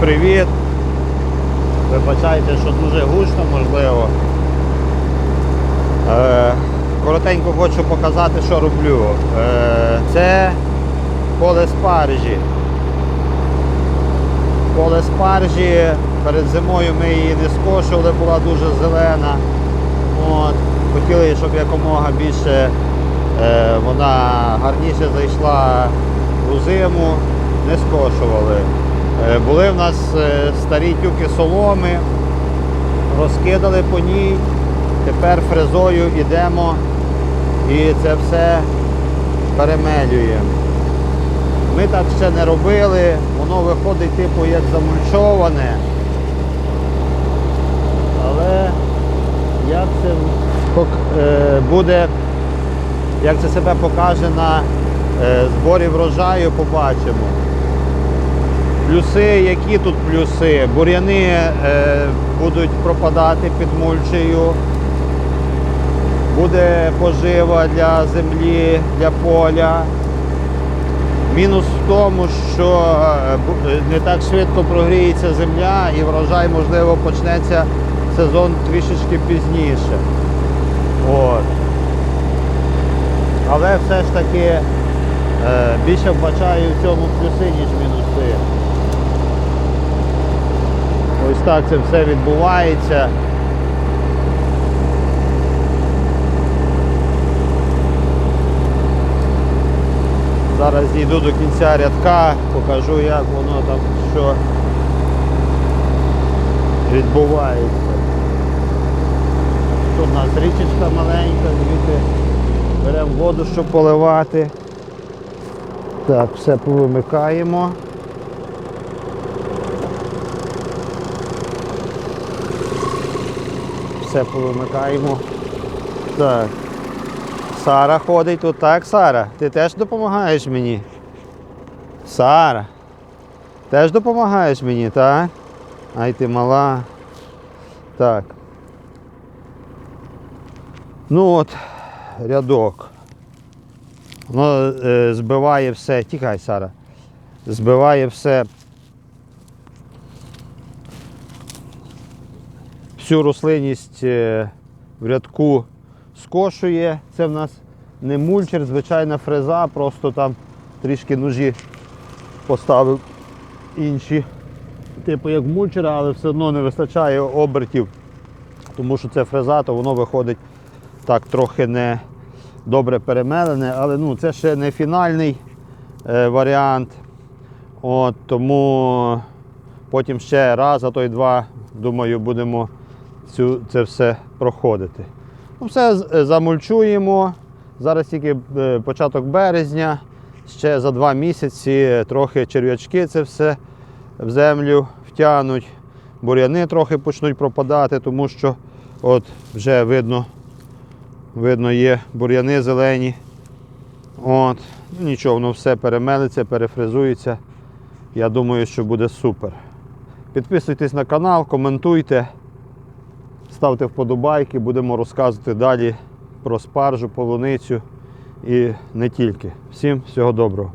привіт! Вибачайте, що дуже гучно можливо. Е, коротенько хочу показати, що роблю. Е, це поле спаржі. Поле спаржі. Перед зимою ми її не скошували, була дуже зелена. От. Хотіли, щоб якомога більше е, вона гарніше зайшла у зиму, не скошували. Е, були в нас е, старі тюки соломи, розкидали по ній, тепер фрезою йдемо і це все перемелюємо. Ми так ще не робили, воно виходить типу як замульчоване. Але як це е, буде, як це себе покаже на зборі врожаю, побачимо. Плюси, які тут плюси? Бур'яни е, будуть пропадати під мульчею. Буде пожива для землі, для поля. Мінус в тому, що е, е, не так швидко прогріється земля і врожай, можливо, почнеться сезон трішечки пізніше. От. Але все ж таки е, більше вбачаю в цьому плюси, ніж мінуси. Ось так це все відбувається. Зараз дійду до кінця рядка, покажу, як воно там що відбувається. Тут у нас річечка маленька, звідти беремо воду, щоб поливати. Так, все повимикаємо. Все повимикаємо. Так. Сара ходить тут, так, Сара? Ти теж допомагаєш мені? Сара. Теж допомагаєш мені, так? Ай ти мала. Так. Ну от, рядок. Воно е, збиває все. Тікай, Сара. Збиває все. Всю рослинність е, в рядку скошує. Це в нас не мульчер, звичайна фреза, просто там трішки ножі поставив інші, типу як мульчера, але все одно не вистачає обертів, тому що це фреза, то воно виходить так трохи не добре перемелене, але ну, це ще не фінальний е, варіант. От, тому потім ще раз, а то й два, думаю, будемо цю, це все проходити. Ну, все е, замульчуємо. Зараз тільки е, початок березня, ще за два місяці трохи черв'ячки це все в землю втягнуть, бур'яни трохи почнуть пропадати, тому що от вже видно, видно є бур'яни зелені. От. Ну, Нічого, воно все перемелиться, перефрезується. Я думаю, що буде супер. Підписуйтесь на канал, коментуйте. Ставте вподобайки, будемо розказувати далі про спаржу, полуницю і не тільки. Всім всього доброго.